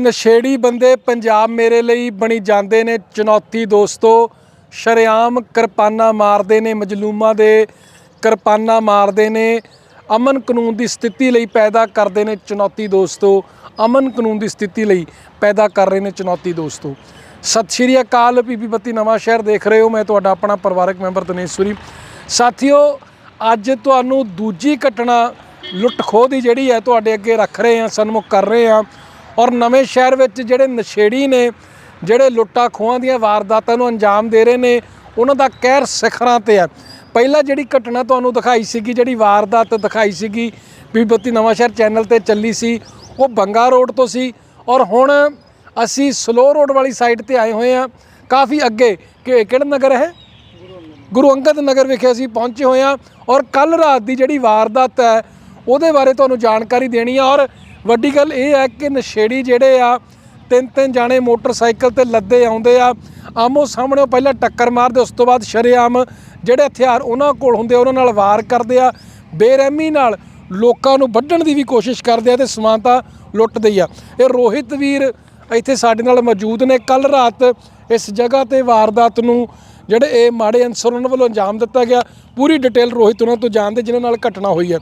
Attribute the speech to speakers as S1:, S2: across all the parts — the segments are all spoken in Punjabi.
S1: ਨਸ਼ੇੜੀ ਬੰਦੇ ਪੰਜਾਬ ਮੇਰੇ ਲਈ ਬਣੀ ਜਾਂਦੇ ਨੇ। ਚੁਣੌਤੀ ਦੋਸਤੋ, ਸ਼ਰੇਆਮ ਕਿਰਪਾਨਾਂ ਮਾਰਦੇ ਨੇ, ਮਜਲੂਮਾਂ ਦੇ ਕਿਰਪਾਨਾਂ ਮਾਰਦੇ ਨੇ। ਅਮਨ ਕਾਨੂੰਨ ਦੀ ਸਥਿਤੀ ਲਈ ਪੈਦਾ ਕਰਦੇ ਨੇ ਚੁਣੌਤੀ ਦੋਸਤੋ। ਅਮਨ ਕਾਨੂੰਨ ਦੀ ਸਥਿਤੀ ਲਈ ਪੈਦਾ ਕਰ ਰਹੇ ਨੇ ਚੁਣੌਤੀ ਦੋਸਤੋ। ਸਤਿ ਸ਼੍ਰੀ ਅਕਾਲ ਪੀਪੀ ਬੱਤੀ ਨਵਾਂ ਸ਼ਹਿਰ ਦੇਖ ਰਹੇ ਹੋ। ਮੈਂ ਤੁਹਾਡਾ ਆਪਣਾ ਪਰਿਵਾਰਕ ਮੈਂਬਰ ਦਿਨੇਸ਼ਵਰੀ ਸਾਥੀਓ, ਅੱਜ ਤੁਹਾਨੂੰ ਦੂਜੀ ਘਟਨਾ ਲੁੱਟ ਖੋਹ ਦੀ ਜਿਹੜੀ ਹੈ, ਤੁਹਾਡੇ ਅੱਗੇ ਰੱਖ ਰਹੇ ਹਾਂ, ਸਨਮੁਖ ਕਰ ਰਹੇ ਹਾਂ। ਔਰ ਨਵੇਂ ਸ਼ਹਿਰ ਵਿੱਚ ਜਿਹੜੇ ਨਸ਼ੇੜੀ ਨੇ, ਜਿਹੜੇ ਲੁੱਟਾਂ ਖੋਹਾਂ ਦੀਆਂ ਵਾਰਦਾਤਾਂ ਨੂੰ ਅੰਜਾਮ ਦੇ ਰਹੇ ਨੇ, ਉਹਨਾਂ ਦਾ ਕਹਿਰ ਸਿਖਰਾਂ ਤੇ ਹੈ ਪਹਿਲਾਂ ਜਿਹੜੀ ਘਟਨਾ ਤੁਹਾਨੂੰ ਦਿਖਾਈ ਸੀਗੀ, ਜਿਹੜੀ ਵਾਰਦਾਤ ਦਿਖਾਈ ਸੀਗੀ ਵੀ ਬੱਤੀ ਨਵਾਂ ਸ਼ਹਿਰ ਚੈਨਲ ਤੇ ਚੱਲੀ ਸੀ, ਉਹ ਬੰਗਾ ਰੋਡ ਤੋਂ ਸੀ। ਔਰ ਹੁਣ ਅਸੀਂ ਸਲੋ ਰੋਡ ਵਾਲੀ ਸਾਈਡ ਤੇ ਆਏ ਹੋਏ ਹਾਂ ਕਾਫੀ ਅੱਗੇ ਕਿ ਕਿਹੜਾ ਨਗਰ ਹੈ? ਗੁਰੂ ਅੰਗਦ ਨਗਰ ਵਿਖੇ ਅਸੀਂ ਪਹੁੰਚੇ ਹੋਏ ਹਾਂ ਔਰ ਕੱਲ ਰਾਤ ਦੀ ਜਿਹੜੀ ਵਾਰਦਾਤ ਹੈ, ਉਹਦੇ ਬਾਰੇ ਤੁਹਾਨੂੰ ਜਾਣਕਾਰੀ ਦੇਣੀ ਆ। ਔਰ ਵੱਡੀ ਗੱਲ ਇਹ ਹੈ ਕਿ ਨਸ਼ੇੜੀ ਜਿਹੜੇ ਆ ਤਿੰਨ ਤਿੰਨ ਜਾਣੇ ਮੋਟਰਸਾਈਕਲ ਤੇ ਲੱਦੇ ਆਉਂਦੇ ਆ। ਆਮੋ ਸਾਹਮਣੇ ਉਹ ਪਹਿਲਾਂ ਟੱਕਰ ਮਾਰਦੇ ਉਸ ਤੋਂ ਬਾਅਦ ਸ਼ਰੇਆਮ ਜਿਹੜੇ ਹਥਿਆਰ ਉਹਨਾਂ ਕੋਲ ਹੁੰਦੇ ਆ, ਉਹਨਾਂ ਨਾਲ ਵਾਰ ਕਰਦੇ ਆ। ਬੇਰਹਿਮੀ ਨਾਲ ਲੋਕਾਂ ਨੂੰ ਵੱਢਣ ਦੀ ਵੀ ਕੋਸ਼ਿਸ਼ ਕਰਦੇ ਆ ਤੇ ਸਮਾਨਤਾ ਲੁੱਟਦੇ ਆ। ਇਹ ਰੋਹਿਤ ਵੀਰ ਇੱਥੇ ਸਾਡੇ ਨਾਲ ਮੌਜੂਦ ਨੇ। ਕੱਲ ਰਾਤ ਇਸ ਜਗ੍ਹਾ ਤੇ ਵਾਰਦਾਤ ਨੂੰ ਜਿਹੜੇ ਇਹ ਮਾੜੇ ਅਨਸਰ ਉਹਨਾਂ ਵੱਲੋਂ ਅੰਜਾਮ ਦਿੱਤਾ ਗਿਆ ਪੂਰੀ ਡਿਟੇਲ ਰੋਹਿਤ ਉਹਨਾਂ ਤੋਂ ਜਾਣਦੇ ਜਿਨ੍ਹਾਂ ਨਾਲ ਘਟਨਾ ਹੋਈ ਹੈ।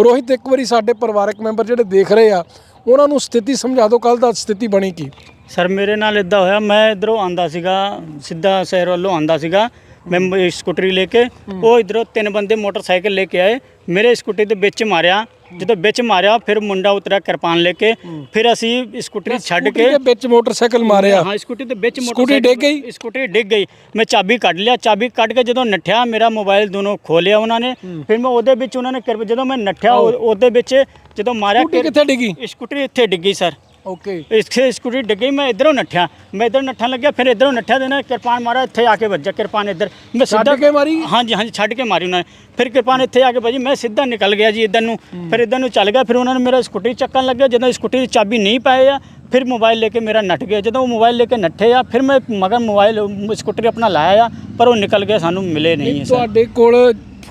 S1: ਰੋਹਿਤ ਇੱਕ ਵਾਰੀ ਸਾਡੇ ਪਰਿਵਾਰਕ ਮੈਂਬਰ ਜਿਹੜੇ ਦੇਖ ਰਹੇ ਆ ਉਹਨਾਂ ਨੂੰ ਸਥਿਤੀ ਸਮਝਾ ਦਿਓ ਕੱਲ ਦਾ ਸਥਿਤੀ ਬਣੀ ਕੀ?
S2: ਸਰ ਮੇਰੇ ਨਾਲ ਇਦਾਂ ਹੋਇਆ ਮੈਂ ਇਧਰੋਂ ਆਂਦਾ ਸੀਗਾ ਸਿੱਧਾ ਸ਼ਹਿਰ ਵੱਲੋਂ ਆਂਦਾ ਸੀਗਾ ਮੈਂ ਮ- ਸਕੂਟਰੀ ਲੈ ਕੇ ਉਹ ਇਧਰੋਂ ਤਿੰਨ ਬੰਦੇ ਮੋਟਰਸਾਈਕਲ ਲੈ ਕੇ ਆਏ ਮੇਰੇ ਸਕੂਟਰੀ ਦੇ ਵਿੱਚ ਮਾਰਿਆ ਜਦੋਂ ਵਿੱਚ ਮਾਰਿਆ ਫਿਰ ਮੁੰਡਾ ਉਤਰਿਆ ਕਿਰਪਾਨ ਲੈ ਕੇ। ਫਿਰ ਅਸੀਂ ਸਕੂਟਰੀ ਛੱਡ
S1: ਸਕੂਟਰੀ
S2: ਕੇ
S1: ਦੇ ਵਿੱਚ ਮੋਟਰਸਾਈਕਲ ਮਾਰਿਆ।
S2: ਹਾਂ ਸਕੂਟਰੀ ਦੇ ਵਿੱਚ
S1: ਸਕੂਟਰੀ ਡਿੱਗ ਗਈ?
S2: ਸਕੂਟਰੀ ਡਿੱਗ ਗਈ। ਮੈਂ ਚਾਬੀ ਕੱਢ ਲਿਆ। ਚਾਬੀ ਕੱਢ ਕੇ ਜਦੋਂ ਨੱਠਿਆ ਮੇਰਾ ਮੋਬਾਈਲ ਦੋਨੋਂ ਖੋਲਿਆ ਉਹਨਾਂ ਨੇ। ਫਿਰ ਮੈਂ ਉਹਦੇ ਵਿੱਚ ਉਹਨਾਂ ਨੇ ਜਦੋਂ ਮੈਂ ਨੱਠਿਆ ਉਹ- ਉਹਦੇ ਵਿੱਚ ਜਦੋਂ ਮਾਰਿਆ
S1: ਸਕੂਟਰੀ ਕਿੱਥੇ ਡਿੱਗੀ?
S2: ਸਕੂਟਰੀ ਇੱਥੇ ਡਿੱਗੀ ਸਰ।
S1: ਓਕੇ
S2: ਇੱਥੇ ਸਕੂਟਰੀ ਡਿੱਗੀ ਮੈਂ ਇਧਰੋਂ ਨੱਠਿਆ। ਮੈਂ ਇਧਰੋਂ ਨੱਠਣ ਲੱਗਿਆ ਫਿਰ ਇਧਰੋਂ ਨੱਠਿਆ ਨਾ ਕਿਰਪਾਨ ਮਾਰਾ ਇੱਥੇ ਆ ਕੇ ਵੱਜਾ ਕਿਰਪਾਨ ਇੱਧਰ। ਮੈਂ
S1: ਛੱਡ ਕੇ ਮਾਰੀ?
S2: ਹਾਂਜੀ ਹਾਂਜੀ ਛੱਡ ਕੇ ਮਾਰੀ ਉਹਨਾਂ ਨੇ। ਫਿਰ ਕਿਰਪਾਨ ਇੱਥੇ ਆ ਕੇ ਵੱਜੀ ਮੈਂ ਸਿੱਧਾ ਨਿਕਲ ਗਿਆ ਜੀ ਇਧਰ ਨੂੰ। ਫਿਰ ਇਧਰ ਨੂੰ ਚੱਲ ਗਿਆ ਫਿਰ ਉਹਨਾਂ ਨੇ ਮੇਰਾ ਸਕੂਟਰੀ ਚੱਕਣ ਲੱਗਿਆ। ਜਦੋਂ ਸਕੂਟਰੀ ਦੀ ਚਾਬੀ ਨਹੀਂ ਪਾਏ ਆ ਫਿਰ ਮੋਬਾਈਲ ਲੈ ਕੇ ਮੇਰਾ ਨੱਠ ਗਿਆ। ਜਦੋਂ ਉਹ ਮੋਬਾਈਲ ਲੈ ਕੇ ਨੱਠੇ ਆ ਫਿਰ ਮੈਂ ਮਗਰ ਮੋਬਾਈਲ ਸਕੂਟਰੀ ਆਪਣਾ ਲਾਇਆ ਆ ਪਰ ਉਹ ਨਿਕਲ ਗਿਆ ਸਾਨੂੰ ਮਿਲੇ ਨਹੀਂ
S1: ਤੁਹਾਡੇ ਕੋਲ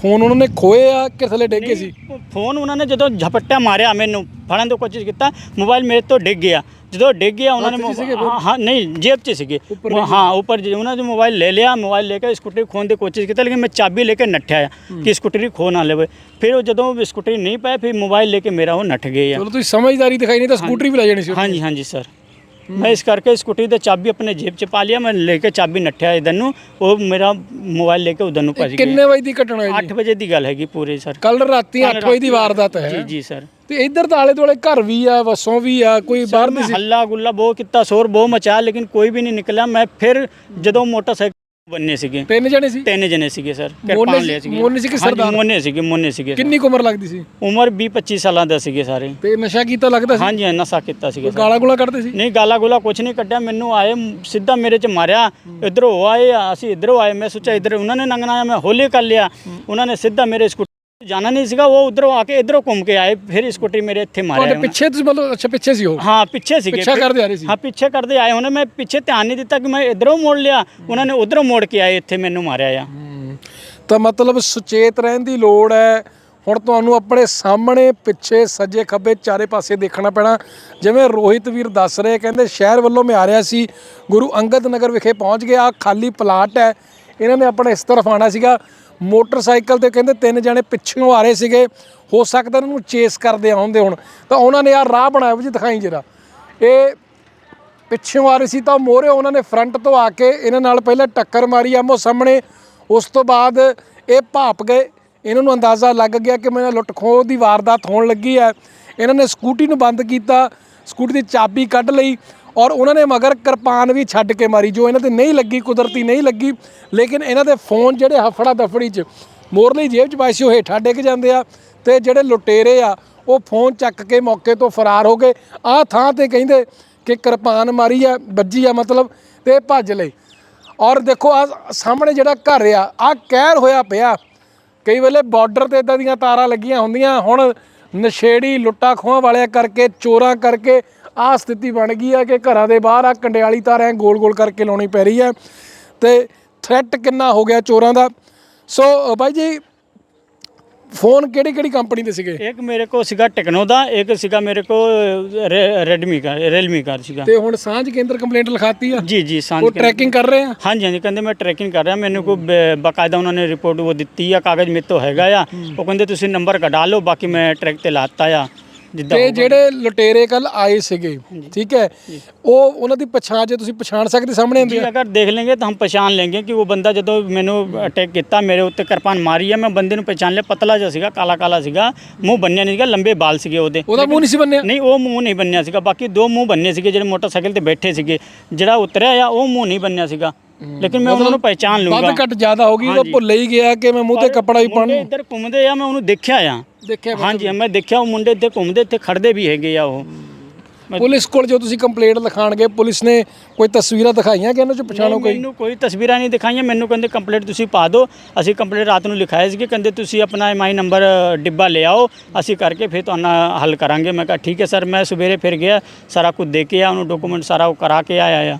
S1: ਫੋਨ ਉਹਨਾਂ ਨੇ ਖੋਏ ਆ ਕਿ ਥੱਲੇ ਡਿੱਗੇ ਸੀ?
S2: ਫੋਨ ਉਹਨਾਂ ਨੇ ਜਦੋਂ ਝਪੱਟਾ ਮਾਰਿਆ ਮੈਨੂੰ ਫੜਨ ਦੀ ਕੋਸ਼ਿਸ਼ ਕੀਤਾ ਮੋਬਾਈਲ ਮੇਰੇ ਤੋਂ ਡਿੱਗ ਗਿਆ। ਜਦੋਂ ਡਿੱਗ ਗਿਆ ਉਹਨਾਂ ਨੇ ਹਾਂ ਨਹੀਂ ਜੇਬ 'ਚ ਸੀਗੇ। ਹਾਂ ਉੱਪਰ ਜੀ ਉਹਨਾਂ ਨੇ ਮੋਬਾਈਲ ਲੈ ਲਿਆ ਮੋਬਾਈਲ ਲੈ ਕੇ ਸਕੂਟਰੀ ਖੋਣ ਦੀ ਕੋਸ਼ਿਸ਼ ਕੀਤੀ ਲੇਕਿਨ ਮੈਂ ਚਾਬੀ ਲੈ ਕੇ ਨੱਠਿਆ ਆ ਕਿ ਸਕੂਟਰੀ ਖੋ ਨਾ ਲਵੇ। ਫਿਰ ਉਹ ਜਦੋਂ ਸਕੂਟਰੀ ਨਹੀਂ ਪਾਏ ਫਿਰ ਮੋਬਾਈਲ ਲੈ ਕੇ ਮੇਰਾ ਉਹ ਨੱਠ ਗਏ ਆ।
S1: ਚਲੋ ਤੁਸੀਂ ਸਮਝਦਾਰੀ ਦਿਖਾਈ ਨਹੀਂ ਤਾਂ ਸਕੂਟਰੀ ਵੀ ਲੈ ਜਾਣੀ ਸੀ
S2: ਹਾਂਜੀ ਹਾਂਜੀ ਸਰ। ਮੈਂ ਇਸ ਕਰਕੇ ਸਕੂਟਰੀ ਤੇ ਚਾਬੀ ਆਪਣੇ ਜੇਬ 'ਚ ਪਾ ਲਿਆ ਮੈਂ ਲੈ ਕੇ ਚਾਬੀ ਨੱਠਿਆ ਇਧਰ ਨੂੰ ਉਹ ਮੇਰਾ ਮੋਬਾਈਲ ਲੈ ਕੇ ਉਧਰ ਨੂੰ ਭੱਜ
S1: ਕਿੰਨੇ
S2: ਗਿਆ।
S1: ਵਜੇ ਦੀ ਘਟਨਾ ਹੈ
S2: 8 ਵਜੇ ਦੀ ਗੱਲ ਹੈਗੀ ਪੂਰੇ ਸਰ।
S1: ਕੱਲ ਰਾਤੀ 8 ਵਜੇ ਦੀ ਵਾਰਦਾਤ ਹੈ।
S2: ਜੀ ਜੀ ਸਰ।
S1: ਤੇ ਇੱਧਰ ਤਾਂ ਆਲੇ ਦੁਆਲੇ ਘਰ ਵੀ ਆ ਵਸੋਂ ਵੀ ਆ ਕੋਈ ਬਾਹਰ ਦੀ ਸੀ।
S2: ਹੱਲਾ ਗੁੱਲਾ ਬਹੁਤ ਕੀਤਾ ਸ਼ੋਰ ਬਹੁਤ ਮਚਾਇਆ ਲੇਕਿਨ ਕੋਈ ਵੀ ਨਹੀਂ ਨਿਕਲਿਆ। ਮੈਂ ਫਿਰ ਜਦੋਂ ਮੋਟਰਸਾਈਕਲ ਬੰਨੇ ਸੀਗੇ।
S1: ਤਿੰਨ ਜਣੇ ਸੀ?
S2: ਤਿੰਨ ਜਣੇ ਸੀਗੇ ਸਰ। ਕਿਰਪਾਨ ਲਿਆ ਸੀਗੇ।
S1: ਮੋਨੇ ਸੀ ਕਿ
S2: ਹਾਂਜੀ,
S1: ਸਰਦਾਰ?
S2: ਮੋਨੇ ਸੀਗੇ ਮੋਨੇ ਸੀਗੇ
S1: ਕਿੰਨੀ ਕੁ ਉਮਰ ਲੱਗਦੀ ਸੀ?
S2: ਉਮਰ 20 25 ਸਾਲਾਂ ਦਾ ਸੀਗੇ ਸਾਰੇ।
S1: ਤੇ ਨਸ਼ਾ ਕੀਤਾ ਲੱਗਦਾ ਸੀ?
S2: ਹਾਂਜੀ ਨਸ਼ਾ ਕੀਤਾ ਸੀਗਾ ਸਰ।
S1: ਗਾਲਾਂ ਗੁਲਾ ਕੱਢਦੇ ਸੀ?
S2: ਨਹੀਂ ਗਾਲਾ ਗੋਲਾ ਕੁਛ ਨਹੀਂ ਕੱਢਿਆ ਮੈਨੂੰ ਆਏ ਮ- ਸਿੱਧਾ ਮੇਰੇ ਚ ਮਾਰਿਆ। ਇਧਰੋਂ ਆਏ ਆ, ਅਸੀਂ ਇਧਰੋਂ ਆਏ ਮੈਂ ਸੋਚਿਆ ਇਧਰ ਉਹਨਾਂ ਨੇ ਨੰਗਣਾ ਮੈਂ ਹੋਲੇ ਕਰ ਲਿਆ। ਉਹਨਾਂ ਨੇ ਸਿੱਧਾ ਮੇਰੇ ਸਕੂਟਰ ਜਾਣਾ ਨਹੀਂ ਸੀਗਾ ਉਹ ਉਧਰੋਂ ਆ ਕੇ ਇਧਰੋਂ ਘੁੰਮ ਕੇ ਆਏ ਫਿਰ ਸਕੂਟਰੀ ਮੇਰੇ ਇੱਥੇ ਮਾਰਿਆ
S1: ਤੁਹਾਡੇ ਪਿੱਛੇ ਤੁਸੀਂ ਮਤਲਬ ਅੱਛਾ ਪਿੱਛੇ ਸੀ ਉਹ?
S2: ਹਾਂ ਪਿੱਛੇ ਸੀਗੇ
S1: ਪਿੱਛਾ ਕਰਦੇ ਆ ਰਹੇ ਸੀ?
S2: ਹਾਂ ਪਿੱਛੇ ਕਰਦੇ ਆਏ ਉਹਨੇ ਮੈਂ ਪਿੱਛੇ ਧਿਆਨ ਨਹੀਂ ਦਿੱਤਾ ਕਿ ਮੈਂ ਇਧਰੋਂ ਮੋੜ ਲਿਆ ਉਹਨਾਂ ਨੇ ਉਧਰੋਂ ਮੋੜ ਕੇ ਆਏ ਇੱਥੇ ਮੈਨੂੰ ਮਾਰਿਆ ਆ।
S1: ਤਾਂ ਮਤਲਬ ਸੁਚੇਤ ਰਹਿਣ ਦੀ ਲੋੜ ਹੈ ਹੁਣ ਤੁਹਾਨੂੰ ਆਪਣੇ ਸਾਹਮਣੇ ਪਿੱਛੇ ਸੱਜੇ ਖੱਬੇ ਚਾਰੇ ਪਾਸੇ ਦੇਖਣਾ ਪੈਣਾ। ਜਿਵੇਂ ਰੋਹਿਤ ਵੀਰ ਦੱਸ ਰਹੇ ਕਹਿੰਦੇ ਸ਼ਹਿਰ ਵੱਲੋਂ ਮੈਂ ਆ ਰਿਹਾ ਸੀ ਗੁਰੂ ਅੰਗਦ ਨਗਰ ਵਿਖੇ ਪਹੁੰਚ ਗਿਆ ਖਾਲੀ ਪਲਾਟ ਹੈ ਇਹਨਾਂ ਨੇ ਆਪਣੇ ਇਸ ਤਰਫ ਆਣਾ ਸੀਗਾ। ਮੋਟਰਸਾਈਕਲ ਤੇ ਕਹਿੰਦੇ ਤਿੰਨ ਜਣੇ ਪਿੱਛੋਂ ਆ ਰਹੇ ਸੀਗੇ। ਹੋ ਸਕਦਾ ਇਹਨਾਂ ਨੂੰ ਚੇਸ ਕਰਦੇ ਆਉਂਦੇ ਹੁਣ। ਤਾਂ ਉਹਨਾਂ ਨੇ ਆ ਰਾਹ ਬਣਾਇਆ ਵੀ ਜੀ, ਦਿਖਾਈ ਜਰਾ। ਇਹ ਪਿੱਛੋਂ ਆ ਰਹੀ ਸੀ ਤਾਂ ਮੋਰੇ ਉਹਨਾਂ ਨੇ ਫਰੰਟ ਤੋਂ ਆ ਕੇ ਇਹਨਾਂ ਨਾਲ ਪਹਿਲਾਂ ਟੱਕਰ ਮਾਰੀ ਆਮੋ ਸਾਹਮਣੇ। ਉਸ ਤੋਂ ਬਾਅਦ ਇਹ ਭਾਪ ਗਏ। ਇਹਨਾਂ ਨੂੰ ਅੰਦਾਜ਼ਾ ਲੱਗ ਗਿਆ ਕਿ ਮੇਰੇ ਨਾਲ ਲੁੱਟ ਖੋਹ ਦੀ ਵਾਰਦਾਤ ਹੋਣ ਲੱਗੀ ਹੈ। ਇਹਨਾਂ ਨੇ ਸਕੂਟੀ ਨੂੰ ਬੰਦ ਕੀਤਾ। ਸਕੂਟੀ ਦੀ ਚਾਬੀ ਕੱਢ ਲਈ। ਔਰ ਉਹਨਾਂ ਨੇ ਮਗਰ ਕਿਰਪਾਨ ਵੀ ਛੱਡ ਕੇ ਮਾਰੀ, ਜੋ ਇਹਨਾਂ ਤੇ ਨਹੀਂ ਲੱਗੀ, ਕੁਦਰਤੀ ਨਹੀਂ ਲੱਗੀ, ਲੇਕਿਨ ਇਹਨਾਂ ਦੇ ਫੋਨ ਜਿਹੜੇ ਹਫੜਾ ਦਫੜੀ 'ਚ, ਮੋਰਲੀ ਜੇਬ 'ਚ ਪਾਏ ਸੀ, ਉਹ ਹੇਠਾਂ ਡਿੱਗ ਜਾਂਦੇ ਆ ਤੇ ਜਿਹੜੇ ਲੁਟੇਰੇ ਆ, ਉਹ ਫੋਨ ਚੱਕ ਕੇ ਮੌਕੇ ਤੋਂ ਫਰਾਰ ਹੋ ਗਏ। ਆਹ ਥਾਂ ਤੇ ਕਹਿੰਦੇ ਕਿ ਕਿਰਪਾਨ ਮਾਰੀ ਆ, ਵੱਜੀ ਆ ਮਤਲਬ ਤੇ ਭੱਜ ਲਏ। ਔਰ ਦੇਖੋ ਆ ਸਾਹਮਣੇ ਜਿਹੜਾ ਘਰ ਆ ਆ ਕਹਿਰ ਹੋਇਆ ਪਿਆ। ਕਈ ਵੇਲੇ ਬਾਰਡਰ ਤੇ ਇਦਾਂ ਦੀਆਂ ਤਾਰਾਂ ਲੱਗੀਆਂ ਹੁੰਦੀਆਂ, ਹੁਣ ਨਸ਼ੇੜੀ ਲੁੱਟਾ ਖੋਹਾਂ ਵਾਲਿਆਂ ਕਰਕੇ, ਚੋਰਾਂ ਕਰਕੇ ਆ ਸਥਿਤੀ ਬਣ ਗਈ ਆ ਕਿ ਘਰਾਂ ਦੇ ਬਾਹਰ ਆ ਕੰਡਿਆਲੀ ਤਾਰਾਂ ਗੋਲ-ਗੋਲ ਕਰਕੇ ਲਾਉਣੀ ਪੈ ਰਹੀ ਹੈ ਤੇ ਥ੍ਰੈਟ ਕਿੰਨਾ ਹੋ ਗਿਆ ਚੋਰਾਂ ਦਾ? ਸੋ ਬਾਈ ਜੀ ਫੋਨ ਕਿਹੜੀ ਕਿਹੜੀ ਕੰਪਨੀ ਦੇ ਸੀਗੇ?
S2: ਇੱਕ ਮੇਰੇ ਕੋ ਸੀਗਾ ਟੈਕਨੋ ਦਾ ਇੱਕ ਸੀਗਾ ਮੇਰੇ ਕੋ ਰੈਡਮੀ ਦਾ ਰੀਅਲਮੀ ਦਾ ਸੀਗਾ।
S1: ਤੇ ਹੁਣ ਸਾਂਝ ਕੇਂਦਰ ਕੰਪਲੇਂਟ ਲਿਖਾਤੀ ਆ?
S2: ਜੀ ਜੀ ਸਾਂਝ
S1: ਉਹ ਟਰੈਕਿੰਗ ਕਰ ਰਹੇ ਆ?
S2: ਹਾਂਜੀ ਹਾਂਜੀ ਕਹਿੰਦੇ ਮੈਂ ਟਰੈਕਿੰਗ ਕਰ ਰਿਹਾ ਮੈਨੂੰ ਕੋਈ ਬ- ਬਕਾਇਦਾ ਉਹਨਾਂ ਨੇ ਰਿਪੋਰਟ ਉਹ ਦਿੱਤੀ ਆ ਕਾਗਜ਼ ਮੇਰੇ ਤੋਂ ਹੈਗਾ ਆ। ਉਹ ਕਹਿੰਦੇ ਤੁਸੀਂ ਨੰਬਰ ਕਢਾ ਲਓ ਬਾਕੀ ਮੈਂ ਟਰੈਕ ਤੇ ਲਾਤਾ ਆ। ਜਿੱਦਾਂ
S1: ਤੇ ਜਿਹੜੇ ਲੁਟੇਰੇ ਕੱਲ ਆਏ ਸੀਗੇ ਠੀਕ ਹੈ ਉਹ ਉਹਨਾਂ ਦੀ ਪਛਾਣ ਜੇ ਤੁਸੀਂ ਪਛਾਣ ਸਕਦੇ ਸਾਹਮਣੇ ਹੁੰਦੇ
S2: ਜੀ
S1: ਆ।
S2: ਅਗਰ ਦੇਖ ਲੈਂਗੇ ਤਾਂ ਹਮ ਪਛਾਣ ਲੈਂਗੇ ਕਿ ਉਹ ਬੰਦਾ ਜਦੋਂ ਮੈਨੂੰ ਅਟੈਕ ਕੀਤਾ ਮੇਰੇ ਉੱਤੇ ਕਿਰਪਾਨ ਮਾਰੀ ਆ ਮੈਂ ਬੰਦੇ ਨੂੰ ਪਛਾਣ ਲਿਆ ਪਤਲਾ ਜਿਹਾ ਸੀਗਾ ਕਾਲਾ ਕਾਲਾ ਸੀਗਾ ਮੂੰਹ ਬੰਨਿਆ ਨਹੀਂ ਸੀਗਾ ਲੰਬੇ ਵਾਲ ਸੀਗੇ ਉਹਦੇ।
S1: ਉਹਦਾ ਮੂੰਹ ਨਹੀਂ ਸੀ ਬੰਨਿਆ?
S2: ਨਹੀਂ ਉਹ ਮੂੰਹ ਨਹੀਂ ਬੰਨਿਆ ਸੀਗਾ ਬਾਕੀ ਦੋ ਮੂੰਹ ਬੰਨੇ ਸੀਗੇ ਜਿਹੜੇ ਮੋਟਰਸਾਈਕਲ ਤੇ ਬੈਠੇ ਸੀਗੇ ਜਿਹੜਾ ਉਤਰਿਆ ਆ ਉਹ ਮੂੰਹ ਨਹੀਂ ਬੰਨਿਆ ਸੀਗਾ। ਲੇਕਿਨ ਮੈਂ ਉਹਨਾਂ ਨੂੰ ਪਹਿਚਾਨ ਲੂੰਗਾ
S1: ਵੱਧ ਘੱਟ ਜ਼ਿਆਦਾ ਹੋ ਗਈ ਉਹ। ਭੁੱਲ ਹੀ ਗਿਆ ਕਿ ਮੈਂ ਮੂੰਹ ਤੇ ਕੱਪੜਾ ਵੀ
S2: ਮੁੰਡੇ ਇੱਧਰ ਘੁੰਮਦੇ ਆ ਮੈਂ ਉਹਨੂੰ ਦੇਖਿਆ ਆ।
S1: ਦੇਖਿਆ
S2: ਹਾਂਜੀ ਮੈਂ ਦੇਖਿਆ ਉਹ ਮੁੰਡੇ ਇੱਥੇ ਘੁੰਮਦੇ ਇੱਥੇ ਖੜਦੇ ਵੀ ਹੈਗੇ ਆ ਉਹ।
S1: ਪੁਲਿਸ ਕੋਲ ਜੋ ਤੁਸੀਂ ਕੰਪਲੇਂਟ ਲਿਖਾਣ ਗਏ ਪੁਲਿਸ ਨੇ ਕੋਈ ਤਸਵੀਰਾਂ ਦਿਖਾਈਆਂ ਕਿ ਇਹਨਾਂ ਚ ਪਛਾਣੋ ਕੋਈ?
S2: ਮੈਨੂੰ ਕੋਈ ਤਸਵੀਰਾਂ ਨਹੀਂ ਦਿਖਾਈਆਂ ਮੈਨੂੰ ਕਹਿੰਦੇ ਕੰਪਲੀਟ ਤੁਸੀਂ ਪਾ ਦਿਓ। ਅਸੀਂ ਕੰਪਲੀਟ ਰਾਤ ਨੂੰ ਲਿਖਾਇਆ ਸੀ ਕਿ ਕਹਿੰਦੇ ਤੁਸੀਂ ਆਪਣਾ ਐਮਆਈ ਨੰਬਰ ਡਿੱਬਾ ਲੈ ਆਓ ਅਸੀਂ ਕਰਕੇ ਫਿਰ ਤੁਹਾਨੂੰ ਹੱਲ ਕਰਾਂਗੇ। ਮੈਂ ਕਿਹਾ ਠੀਕ ਹੈ ਸਰ ਮੈਂ ਸਵੇਰੇ ਫਿਰ ਗਿਆ ਸਾਰਾ ਕੁਝ ਦੇ ਕੇ ਆ ਉਹਨੂੰ ਡਾਕੂਮੈਂਟ ਸਾਰਾ ਉਹ ਕਰਾ ਕੇ ਆਇਆ ਆ।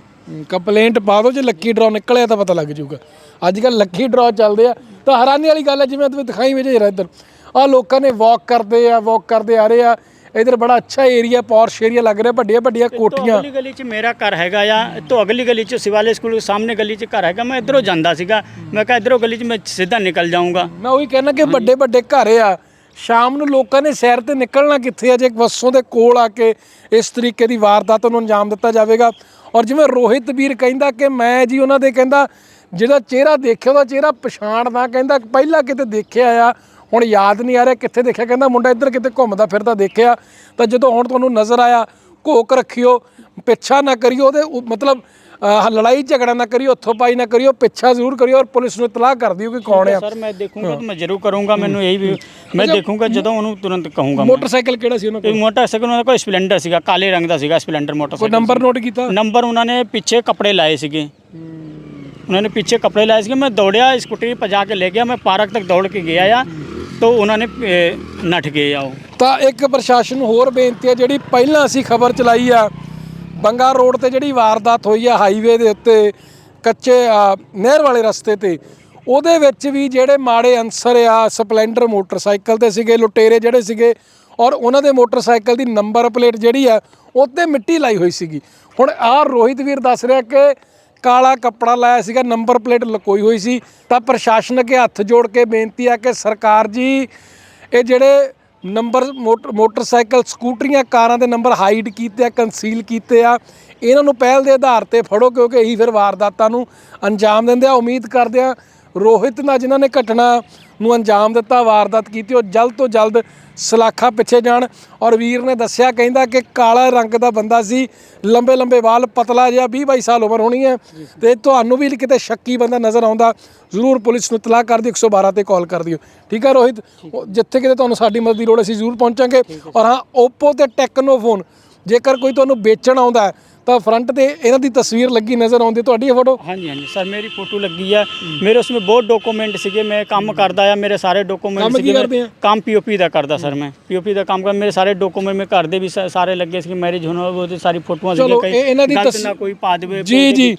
S1: ਕੰਪਲੇਂਟ ਪਾ ਦਿਓ ਜੇ ਲੱਕੀ ਡਰਾਅ ਨਿਕਲਿਆ ਤਾਂ ਪਤਾ ਲੱਗ ਜਾਊਗਾ। ਅੱਜ ਕੱਲ ਲੱਕੀ ਡਰਾਅ ਚੱਲਦੇ ਆ ਤਾਂ ਹੈਰਾਨੀ ਵਾਲੀ ਗੱਲ ਹੈ ਜਿਵੇਂ ਤੁਸੀਂ ਦਿਖਾਈ ਵੇ ਜਰਾ ਇੱਧਰ। ਆ ਲੋਕਾਂ ਨੇ ਵਾਕ ਕਰਦੇ ਆ ਵਾਕ ਕਰਦੇ ਆ ਰਹੇ ਆ। ਇਧਰ ਬੜਾ ਅੱਛਾ ਏਰੀਆ ਪੌਰਸ਼ ਏਰੀਆ ਲੱਗ ਰਿਹਾ ਵੱਡੀਆਂ ਵੱਡੀਆਂ ਕੋਠੀਆਂ।
S2: ਅਗਲੀ ਗਲੀ 'ਚ ਮੇਰਾ ਘਰ ਹੈਗਾ ਆ ਤੋਂ ਅਗਲੀ ਗਲੀ 'ਚ ਸਿਵਾਲੇ ਸਕੂਲ ਦੇ ਸਾਹਮਣੇ ਗਲੀ 'ਚ ਘਰ ਹੈਗਾ ਮੈਂ ਇਧਰੋਂ ਜਾਂਦਾ ਸੀਗਾ। ਮੈਂ ਕਿਹਾ ਇਧਰੋਂ ਗਲੀ 'ਚ ਮੈਂ ਸਿੱਧਾ ਨਿਕਲ ਜਾਊਂਗਾ।
S1: ਮੈਂ ਉਹੀ ਕਹਿਣਾ ਕਿ ਵੱਡੇ ਵੱਡੇ ਘਰ ਆ। ਸ਼ਾਮ ਨੂੰ ਲੋਕਾਂ ਨੇ ਸੈਰ ਤੇ ਨਿਕਲਣਾ ਕਿੱਥੇ ਆ? ਜੇ ਬੱਸੋਂ ਦੇ ਕੋਲ ਆ ਕੇ ਇਸ ਤਰੀਕੇ ਦੀ ਵਾਰਦਾਤ ਨੂੰ ਅੰਜਾਮ ਦਿੱਤਾ ਜਾਵੇਗਾ। ਔਰ ਜਿਵੇਂ ਰੋਹਿਤ ਵੀਰ ਕਹਿੰਦਾ ਕਿ ਮੈਂ ਜੀ ਉਹਨਾਂ ਦੇ ਕਹਿੰਦਾ ਜਿਹੜਾ ਚਿਹਰਾ ਦੇਖਿਆ ਉਹਦਾ ਚਿਹਰਾ ਪਛਾਣਦਾ ਕਹਿੰਦਾ ਪਹਿਲਾਂ ਕਿਤੇ ਦੇਖਿਆ ਆ ਹੁਣ ਯਾਦ ਨਹੀਂ ਆ ਰਿਹਾ ਕਿੱਥੇ ਦੇਖਿਆ? ਕਹਿੰਦਾ ਮੁੰਡਾ ਇੱਧਰ ਕਿਤੇ ਘੁੰਮਦਾ ਫਿਰਦਾ ਦੇਖਿਆ। ਤਾਂ ਜਦੋਂ ਹੁਣ ਤੁਹਾਨੂੰ ਨਜ਼ਰ ਆਇਆ ਘੋਕ ਰੱਖਿਓ ਪਿੱਛਾ ਨਾ ਕਰਿਓ ਉਹਦੇ ਮਤਲਬ ਲੜਾਈ ਝਗੜਾ ਨਾ ਕਰਿਓ ਹੱਥੋਂ ਪਾਈ ਨਾ ਕਰਿਓ ਪਿੱਛਾ ਜ਼ਰੂਰ ਕਰਿਓ ਔਰ ਪੁਲਿਸ ਨੂੰ ਇਤਲਾਹ ਕਰ ਦਿਓ ਕਿ ਕੌਣ ਆ
S2: ਸਰ ਮੈਂ ਦੇਖੂੰਗਾ ਤਾਂ ਮੈਂ ਜ਼ਰੂਰ ਕਰੂੰਗਾ ਮੈਨੂੰ ਇਹੀ ਵੀ ਮੈਂ ਦੇਖੂੰਗਾ ਜਦੋਂ ਉਹਨੂੰ ਤੁਰੰਤ ਕਹੂੰਗਾ
S1: ਮੋਟਰਸਾਈਕਲ ਕਿਹੜਾ ਸੀ ਉਹਨਾਂ ਕੋਲ
S2: ਮੋਟਰਸਾਈਕਲ ਉਹਨਾਂ ਕੋਈ ਸਪਲੈਂਡਰ ਸੀਗਾ ਕਾਲੇ ਰੰਗ ਦਾ ਸੀਗਾ ਸਪਲੈਂਡਰ
S1: ਕੋਈ
S2: ਮੋਟਰਸਾਈਕਲ
S1: ਨੰਬਰ ਨੋਟ ਕੀਤਾ?
S2: ਨੰਬਰ ਉਹਨਾਂ ਨੇ ਪਿੱਛੇ ਕੱਪੜੇ ਲਾਏ ਸੀਗੇ। ਉਹਨਾਂ ਨੇ ਪਿੱਛੇ ਕੱਪੜੇ ਲਾਏ ਸੀਗੇ ਮੈਂ ਦੌੜਿਆ ਸਕੂਟਰੀ ਭਜਾ ਕੇ ਲੈ ਗਿਆ ਮੈਂ ਪਾਰਕ ਤੱਕ ਦੌੜ ਕੇ ਗਿਆ ਆ। ਤਾਂ ਉਹਨਾਂ ਨੇ ਅਹ, ਨੱਠ ਗਏ ਆ ਉਹ।
S1: ਤਾਂ ਇੱਕ ਪ੍ਰਸ਼ਾਸਨ ਨੂੰ ਹੋਰ ਬੇਨਤੀ ਹੈ ਜਿਹੜੀ ਪਹਿਲਾਂ ਅਸੀਂ ਖਬਰ ਚਲਾਈ ਆ ਬੰਗਾ ਰੋਡ ਤੇ ਜਿਹੜੀ ਵਾਰਦਾਤ ਹੋਈ ਆ ਹਾਈਵੇ ਦੇ ਉੱਤੇ ਕੱਚੇ ਆ, ਨਹਿਰ ਵਾਲੇ ਰਸਤੇ ਤੇ ਉਹਦੇ ਵਿੱਚ ਵੀ ਜਿਹੜੇ ਮਾੜੇ ਅਨਸਰ ਆ ਸਪਲੈਂਡਰ ਮੋਟਰਸਾਈਕਲ ਤੇ ਸੀਗੇ ਲੁਟੇਰੇ ਜਿਹੜੇ ਸੀਗੇ ਔਰ ਉਹਨਾਂ ਦੇ ਮੋਟਰਸਾਈਕਲ ਦੀ ਨੰਬਰ ਪਲੇਟ ਜਿਹੜੀ ਆ ਉਹ 'ਤੇ ਮਿੱਟੀ ਲਾਈ ਹੋਈ ਸੀਗੀ। ਹੁਣ ਆਹ ਰੋਹਿਤ ਵੀਰ ਦੱਸ ਰਿਹਾ ਕਿ ਕਾਲਾ ਕੱਪੜਾ ਲਾਇਆ ਸੀਗਾ, ਨੰਬਰ ਪਲੇਟ ਲਕੋਈ ਹੋਈ ਸੀ। ਤਾਂ ਪ੍ਰਸ਼ਾਸਨ ਅੱਗੇ ਹੱਥ ਜੋੜ ਕੇ ਬੇਨਤੀ ਆ ਕਿ ਸਰਕਾਰ ਜੀ, ਇਹ ਜਿਹੜੇ ਨੰਬਰ ਮੋਟਰ ਮੋਟਰਸਾਈਕਲ, ਸਕੂਟਰੀਆਂ, ਕਾਰਾਂ ਦੇ ਨੰਬਰ ਹਾਈਡ ਕੀਤੇ ਆ, ਕੰਸੀਲ ਕੀਤੇ ਆ, ਇਹਨਾਂ ਨੂੰ ਪਹਿਲ ਦੇ ਆਧਾਰ ਤੇ ਫੜੋ, ਕਿਉਂਕਿ ਇਹੀ ਫਿਰ ਵਾਰਦਾਤਾਂ ਨੂੰ ਅੰਜਾਮ ਦਿੰਦੇ ਆ। ਉਮੀਦ ਕਰਦੇ ਆ ਰੋਹਿਤ ਨਾਲ ਜਿਨ੍ਹਾਂ ਨੇ ਘਟਨਾ ਨੂੰ ਅੰਜਾਮ ਦਿੱਤਾ ਵਾਰਦਾਤ ਕੀਤੀ ਉਹ ਜਲਦ ਤੋਂ ਜਲਦ ਸਲਾਖਾ ਪਿੱਛੇ ਜਾਣ। ਔਰ ਵੀਰ ਨੇ ਦੱਸਿਆ ਕਹਿੰਦਾ ਕਿ ਕਾਲਾ ਰੰਗ ਦਾ ਬੰਦਾ ਸੀ ਲੰਬੇ ਲੰਬੇ ਵਾਲ ਪਤਲਾ ਜਿਹਾ 20 22 ਸਾਲ ਉਮਰ ਹੋਣੀ ਹੈ। ਤੇ ਤੁਹਾਨੂੰ ਵੀ ਕਿਤੇ ਸ਼ੱਕੀ ਬੰਦਾ ਨਜ਼ਰ ਆਉਂਦਾ ਜ਼ਰੂਰ ਪੁਲਿਸ ਨੂੰ ਇਤਲਾਹ ਕਰ ਦਿਓ 112 ਤੇ ਕਾਲ ਕਰ ਦਿਓ। ਠੀਕ ਹੈ ਰੋਹਿਤ? ਜਿੱਥੇ ਕਿਤੇ ਤੁਹਾਨੂੰ ਸਾਡੀ ਮਦਦ ਦੀ ਲੋੜ ਹੈ, ਅਸੀਂ ਜ਼ਰੂਰ ਪਹੁੰਚਾਂਗੇ। ਔਰ ਹਾਂ Oppo ਤੇ Tecno ਫੋਨ ਜੇਕਰ ਕੋਈ ਤੁਹਾਨੂੰ ਵੇਚਣ ਆਉਂਦਾ ਹੈ, ਤਾਂ ਫਰੰਟ ਤੇ ਇਹਨਾਂ ਦੀ ਤਸਵੀਰ ਲੱਗੀ ਨਜ਼ਰ ਆਉਂਦੀ ਤੁਹਾਡੀ ਇਹ ਫੋਟੋ
S2: ਹਾਂਜੀ ਹਾਂਜੀ। ਸਰ ਮੇਰੀ ਫੋਟੋ ਲੱਗੀ ਆ। ਮੇਰੇ ਉਸਮੇ ਬਹੁਤ ਡਾਕੂਮੈਂਟ ਸੀਗੇ। ਮੈਂ ਕੰਮ ਕਰਦਾ ਆ। ਮੇਰੇ ਸਾਰੇ ਡਾਕੂਮੈਂਟ ਸੀਗੇ। ਮੈਂ-
S1: ਕਰਦੇ?
S2: ਕੰਮ ਪੀਓਪੀ ਦਾ ਕਰਦਾ ਸਰ ਮੈਂ। ਪੀਓਪੀ ਦਾ ਕੰਮ ਕਰ ਮੇਰੇ ਸਾਰੇ ਡਾਕੂਮੈਂਟ ਮੈਂ ਘਰ ਦੇ ਵੀ ਸਾਰੇ ਲੱਗੇ ਸੀ ਮੈਰਿਜ ਹੋਣ ਉਹਦੇ ਸਾਰੀ ਫੋਟੋਆਂ ਸੀਗੀਆਂ।
S1: ਇਹ ਇਹਨਾਂ ਦੀ
S2: ਗਲਤ
S1: ਤਸ-
S2: ਨਾ ਕੋਈ ਪਾ ਦੇਵੇ
S1: ਜੀ ਜੀ।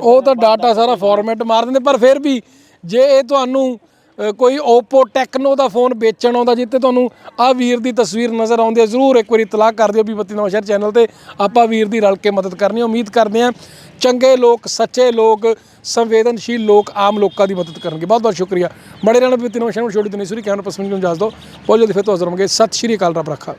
S1: ਉਹ ਤਾਂ ਡਾਟਾ ਸਾਰਾ ਫਾਰਮੈਟ ਮਾਰ ਦਿੰਦੇ। ਪਰ ਫਿਰ ਵੀ ਜੇ ਇਹ ਤੁਹਾਨੂੰ ਕੋਈ Oppo Tecno ਦਾ ਫੋਨ ਵੇਚਣ ਆਉਂਦਾ ਜਿੱਤੇ ਤੁਹਾਨੂੰ ਆ ਵੀਰ ਦੀ ਤਸਵੀਰ ਨਜ਼ਰ ਆਉਂਦੀ ਹੈ, ਜ਼ਰੂਰ ਇੱਕ ਵਾਰੀ ਇਤਲਾਹ ਕਰ ਦਿਓ ਵੀ ਬੱਤੀ ਨਵਾਂ ਸ਼ਹਿਰ ਚੈਨਲ ਤੇ। ਆਪਾਂ ਵੀਰ ਦੀ ਰਲ ਕੇ ਮਦਦ ਕਰਨੀ ਉਮੀਦ ਕਰਦੇ ਹਾਂ ਚੰਗੇ ਲੋਕ, ਸੱਚੇ ਲੋਕ, ਸੰਵੇਦਨਸ਼ੀਲ ਲੋਕ ਆਮ ਲੋਕਾਂ ਦੀ ਮਦਦ ਕਰਨਗੇ। ਬਹੁਤ ਬਹੁਤ ਸ਼ੁਕਰੀਆ। ਬੜੇ ਰਹਿਣਾ ਬੱਤੀ ਨਵਾਂ ਸ਼ਹਿਰ ਨੂੰ ਛੋਟੀ ਦਨੀ ਸੂਰੀ, ਕੈਮਰਾ ਪਸੰਦ ਨੂੰ ਇਜਾਜ਼ਤ ਦਿਓ। ਬਹੁਤ ਜਲਦੀ ਫਿਰ ਤੋਂ ਹਾਜ਼ਰ ਹੋਵਾਂਗੇ। ਸਤਿ ਸ਼੍ਰੀ ਅਕਾਲ, ਰੱਬ ਰੱਖਾ।